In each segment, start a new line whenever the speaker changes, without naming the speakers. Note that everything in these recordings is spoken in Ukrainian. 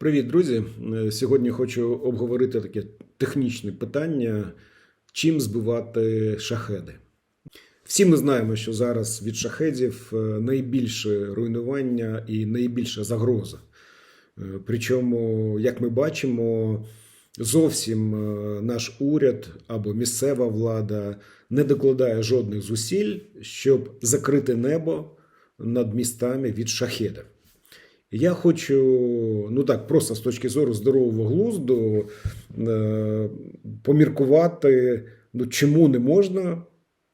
Привіт, друзі! Е, Сьогодні хочу обговорити таке технічне питання: чим збивати шахеди. Всі ми знаємо, що зараз від шахедів е, найбільше руйнування і найбільша загроза. Е, Причому, як ми бачимо, зовсім наш уряд або місцева влада не докладає жодних зусиль, щоб закрити небо над містами від шахедів. Я хочу, ну так, просто з точки зору здорового глузду е, поміркувати, ну чому не можна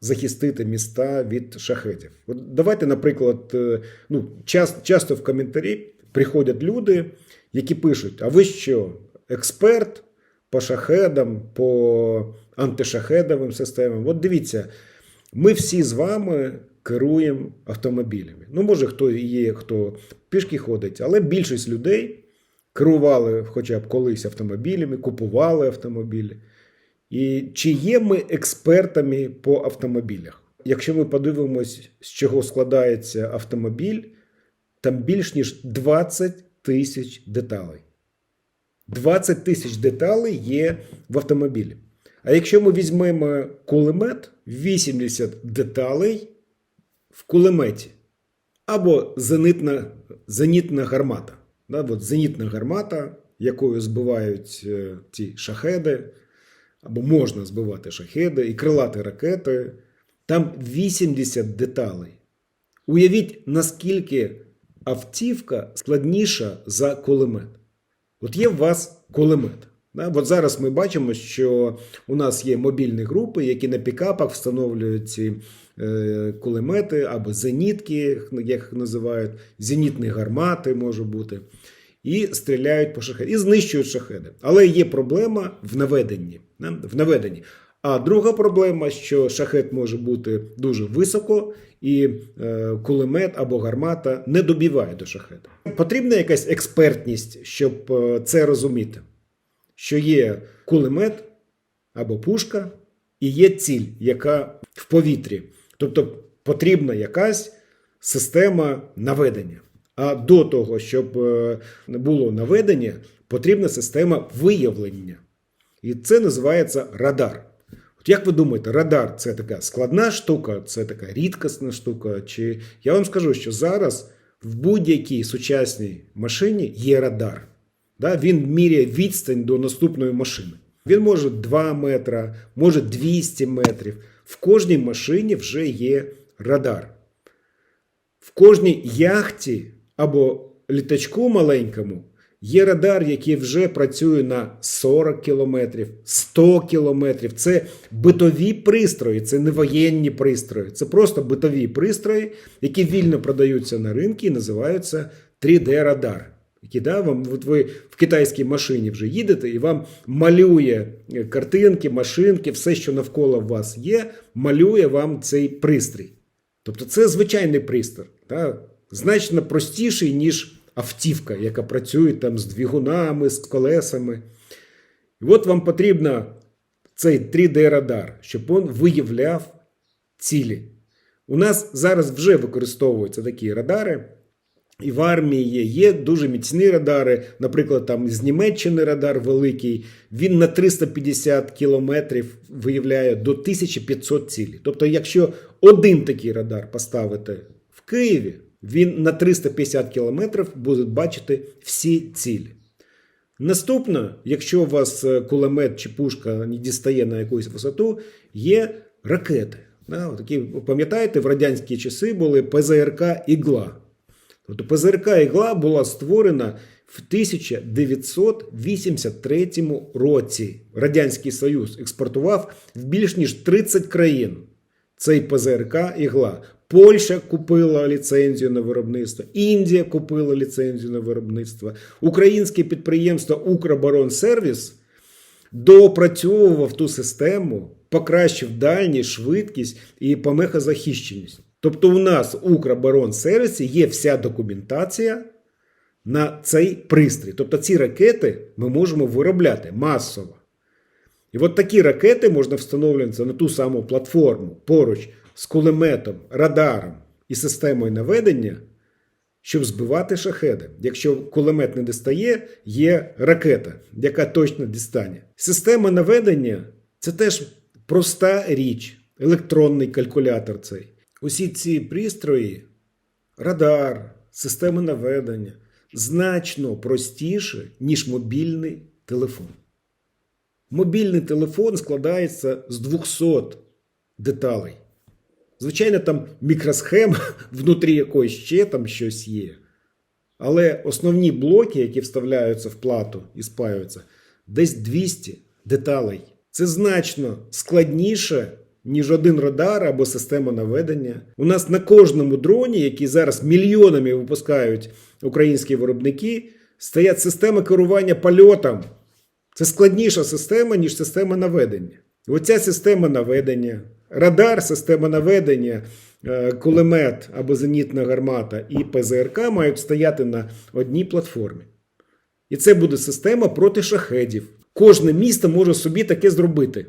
захистити міста від шахетів. От давайте, наприклад, е, ну, час, часто в коментарі приходять люди, які пишуть: а ви що, експерт по шахедам, по антишахедовим системам? От дивіться, ми всі з вами керуємо автомобілями. Ну, може, хто є, хто пішки ходить, але більшість людей керували хоча б колись автомобілями, купували автомобілі. І чи є ми експертами по автомобілях? Якщо ми подивимось, з чого складається автомобіль, там більш ніж 20 тисяч деталей. 20 тисяч деталей є в автомобілі. А якщо ми візьмемо кулемет, 80 деталей в кулеметі. Або зенитна, зенітна гармата. Да, от зенітна гармата, якою збивають е, ті шахеди, або можна збивати шахеди і крилати ракети. Там 80 деталей. Уявіть, наскільки автівка складніша за кулемет. От є у вас кулемет. От зараз ми бачимо, що у нас є мобільні групи, які на пікапах встановлюють ці е, кулемети або зенітки, як їх називають, зенітні гармати може бути, і стріляють по шахедам, і знищують шахеди. Але є проблема в наведенні. В наведенні. А друга проблема, що шахет може бути дуже високо, і е, кулемет або гармата не добіває до шахеда. Потрібна якась експертність, щоб е, це розуміти що є кулемет або пушка, і є ціль, яка в повітрі. Тобто потрібна якась система наведення. А до того, щоб е, було наведення, потрібна система виявлення. І це називається радар. От як ви думаєте, радар це така складна штука, це така рідкісна штука? Чи я вам скажу, що зараз в будь-якій сучасній машині є радар. Да? Він міряє відстань до наступної машини. Він може 2 метра, може 200 метрів. В кожній машині вже є радар. В кожній яхті або літачку маленькому є радар, який вже працює на 40 кілометрів, 100 кілометрів. Це битові пристрої, це не воєнні пристрої. Це просто битові пристрої, які вільно продаються на ринку і називаються 3D-радар. Які да, вам от ви в китайській машині вже їдете, і вам малює картинки, машинки, все, що навколо вас є, малює вам цей пристрій. Тобто це звичайний пристрій, да, значно простіший, ніж автівка, яка працює там з двигунами, з колесами. І от вам потрібно цей 3D-радар, щоб він виявляв цілі. У нас зараз вже використовуються такі радари. І в армії є, дуже міцні радари. Наприклад, там з Німеччини радар великий. Він на 350 кілометрів виявляє до 1500 цілей. Тобто, якщо один такий радар поставити в Києві, він на 350 кілометрів буде бачити всі цілі. Наступно, якщо у вас е, кулемет чи пушка не дістає на якусь висоту, є ракети. Такі, Пам'ятаєте, в радянські часи були ПЗРК Ігла. Тобто ПЗРК Ігла була створена в 1983 році. Радянський Союз експортував в більш ніж 30 країн цей ПЗРК Ігла. Польща купила ліцензію на виробництво, Індія купила ліцензію на виробництво, українське підприємство Укроборонсервіс доопрацьовував ту систему, покращив дальність, швидкість і помехозахищеність. Тобто, у нас у Укроборонсервісі є вся документація на цей пристрій. Тобто ці ракети ми можемо виробляти масово. І от такі ракети можна встановлювати на ту саму платформу поруч з кулеметом, радаром і системою наведення щоб збивати шахеди. Якщо кулемет не дістає, є ракета, яка точно дістане. Система наведення це теж проста річ, електронний калькулятор цей. Усі ці пристрої, радар, системи наведення значно простіше, ніж мобільний телефон. Мобільний телефон складається з 200 деталей. Звичайно, там мікросхема, внутрі якоїсь ще там щось є. Але основні блоки, які вставляються в плату і спаюються, десь 200 деталей. Це значно складніше, ніж один радар або система наведення. У нас на кожному дроні, які зараз мільйонами випускають українські виробники, стоять системи керування польотом. Це складніша система, ніж система наведення. Оця система наведення, радар, система наведення, е, кулемет або зенітна гармата і ПЗРК мають стояти на одній платформі. І це буде система проти шахедів. Кожне місто може собі таке зробити.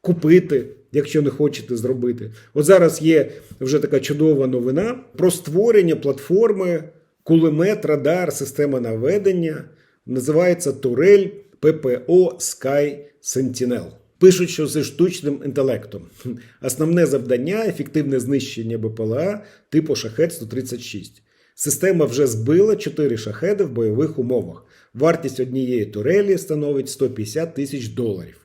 Купити, якщо не хочете зробити. От зараз є вже така чудова новина про створення платформи кулемет, радар, система наведення. Називається Турель ППО Sky Sentinel. Пишуть, що зі штучним інтелектом. Основне завдання ефективне знищення БПЛА типу Шахет 136. Система вже збила 4 шахеди в бойових умовах. Вартість однієї турелі становить 150 тисяч доларів.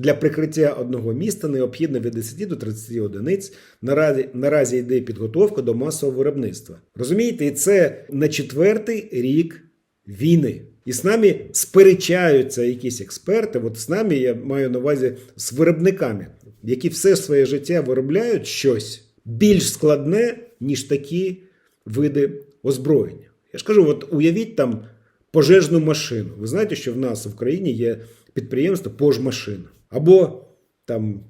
Для прикриття одного міста необхідно від 10 до 30 одиниць. Наразі, наразі йде підготовка до масового виробництва. Розумієте, і це на четвертий рік війни. І з нами сперечаються якісь експерти. От з нами я маю на увазі з виробниками, які все своє життя виробляють щось більш складне, ніж такі види озброєння. Я ж кажу, от уявіть там пожежну машину. Ви знаєте, що в нас в Україні є підприємство пожмашина. Або там,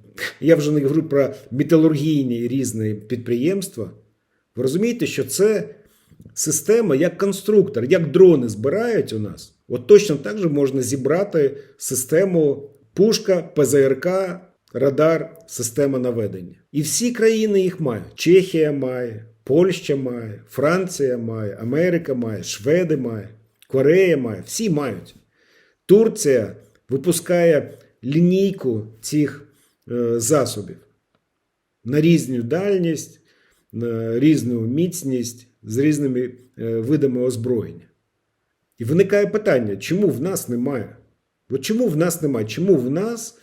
я вже не говорю про металургійні різні підприємства. Ви розумієте, що це система як конструктор, як дрони збирають у нас. От точно так же можна зібрати систему пушка, ПЗРК, радар, система наведення. І всі країни їх мають. Чехія має, Польща має, Франція має, Америка має, Шведи має, Корея має, всі мають. Турція випускає лінійку цих е, засобів на різну дальність, на різну міцність з різними е, видами озброєння. І виникає питання, чому в нас немає? От чому в нас немає? Чому в нас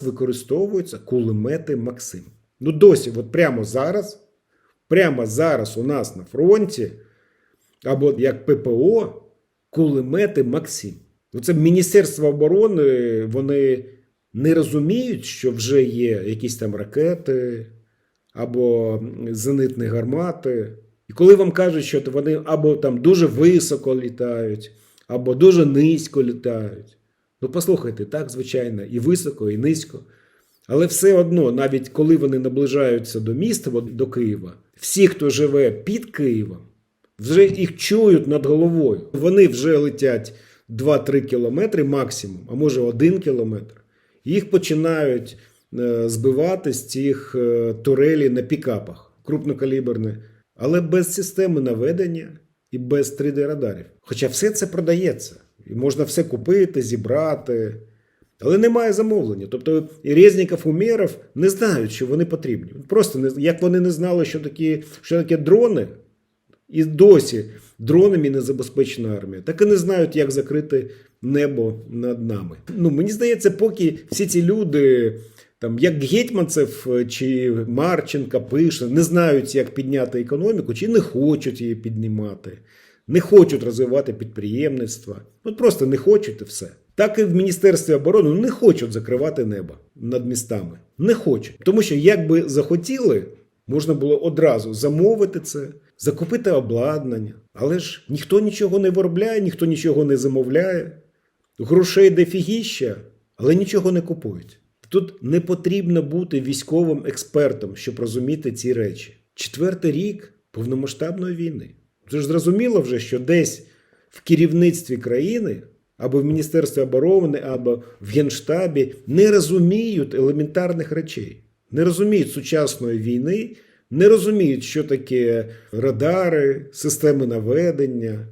використовуються кулемети Максим? Ну досі, от прямо зараз, прямо зараз у нас на фронті, або як ППО, кулемети Максим. Оце Міністерство оборони, вони не розуміють, що вже є якісь там ракети або зенитні гармати. І коли вам кажуть, що вони або там дуже високо літають, або дуже низько літають. Ну, послухайте, так, звичайно, і високо, і низько. Але все одно, навіть коли вони наближаються до міста, до Києва, всі, хто живе під Києвом, вже їх чують над головою. Вони вже летять 2-3 кілометри максимум, а може 1 кілометр. Їх починають е, збивати з цих е, турелі на пікапах, крупнокаліберні, але без системи наведення і без 3D-радарів. Хоча все це продається. І можна все купити, зібрати. Але немає замовлення. Тобто і Резніков, Умєров не знають, що вони потрібні. Просто не, як вони не знали, що такі, що таке дрони, і досі дронами не забезпечена армія, так і не знають, як закрити небо над нами. Ну, Мені здається, поки всі ці люди, там, як Гетьманцев чи Марченка пише, не знають, як підняти економіку, чи не хочуть її піднімати, не хочуть розвивати підприємництво. От просто не хочуть і все. Так і в Міністерстві оборони не хочуть закривати небо над містами. Не хочуть. Тому що, якби захотіли, можна було одразу замовити це, закупити обладнання. Але ж ніхто нічого не виробляє, ніхто нічого не замовляє. Грошей дефігіща, але нічого не купують. Тут не потрібно бути військовим експертом, щоб розуміти ці речі. Четвертий рік повномасштабної війни. Це ж зрозуміло вже, що десь в керівництві країни або в Міністерстві оборони, або в Генштабі не розуміють елементарних речей, не розуміють сучасної війни, не розуміють, що таке радари, системи наведення.